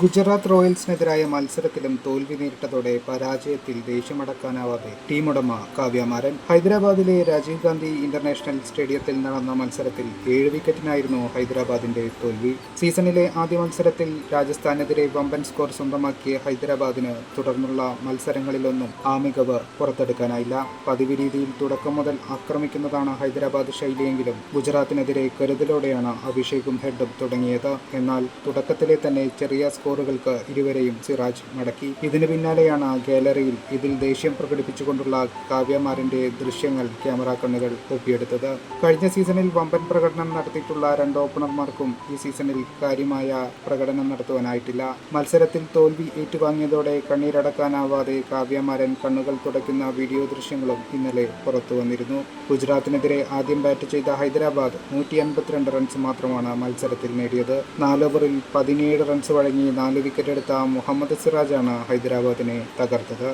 ഗുജറാത്ത് റോയൽസിനെതിരായ മത്സരത്തിലും തോൽവി നേരിട്ടതോടെ പരാജയത്തിൽ ദേഷ്യമടക്കാനാവാതെ ടീമുടമ കാവ്യമാരൻ ഹൈദരാബാദിലെ രാജീവ് ഗാന്ധി ഇന്റർനാഷണൽ സ്റ്റേഡിയത്തിൽ നടന്ന മത്സരത്തിൽ ഏഴ് വിക്കറ്റിനായിരുന്നു ഹൈദരാബാദിന്റെ തോൽവി. സീസണിലെ ആദ്യ മത്സരത്തിൽ രാജസ്ഥാനെതിരെ വമ്പൻ സ്കോർ സ്വന്തമാക്കിയ ഹൈദരാബാദിന് തുടർന്നുള്ള മത്സരങ്ങളിലൊന്നും ആ മികവ് പുറത്തെടുക്കാനായില്ല. പതിവ് രീതിയിൽ തുടക്കം മുതൽ ആക്രമിക്കുന്നതാണ് ഹൈദരാബാദ് ശൈലിയെങ്കിലും ഗുജറാത്തിനെതിരെ കരുതലോടെയാണ് അഭിഷേകും ഹെഡും തുടങ്ങിയത്. എന്നാൽ തുടക്കത്തിലെ തന്നെ ചെറിയ സ്കോറുകൾക്ക് ഇരുവരെയും സിറാജ് മടക്കി. ഇതിന് പിന്നാലെയാണ് ഗാലറിയിൽ ഇതിൽ ദേഷ്യം പ്രകടിപ്പിച്ചുകൊണ്ടുള്ള കാവ്യമാരന്റെ ദൃശ്യങ്ങൾ ക്യാമറ കണ്ണുകൾ ഒപ്പിയെടുത്തത്. കഴിഞ്ഞ സീസണിൽ വമ്പൻ പ്രകടനം നടത്തിയിട്ടുള്ള രണ്ട് ഓപ്പണർമാർക്കും ഈ സീസണിൽ കാര്യമായ പ്രകടനം നടത്തുവാനായിട്ടില്ല. മത്സരത്തിൽ തോൽവി ഏറ്റുവാങ്ങിയതോടെ കണ്ണീരടക്കാനാവാതെ കാവ്യമാരൻ കണ്ണുകൾ തുടയ്ക്കുന്ന വീഡിയോ ദൃശ്യങ്ങളും ഇന്നലെ പുറത്തു വന്നിരുന്നു. ഗുജറാത്തിനെതിരെ ആദ്യം ബാറ്റ് ചെയ്ത ഹൈദരാബാദ് നൂറ്റി റൺസ് മാത്രമാണ് മത്സരത്തിൽ നേടിയത്. നാലോവറിൽ പതിനേഴ് റൺസ് വഴങ്ങി നാല് വിക്കറ്റെടുത്ത മുഹമ്മദ് സിറാജാണ് ഹൈദരാബാദിനെ തകർത്തത്.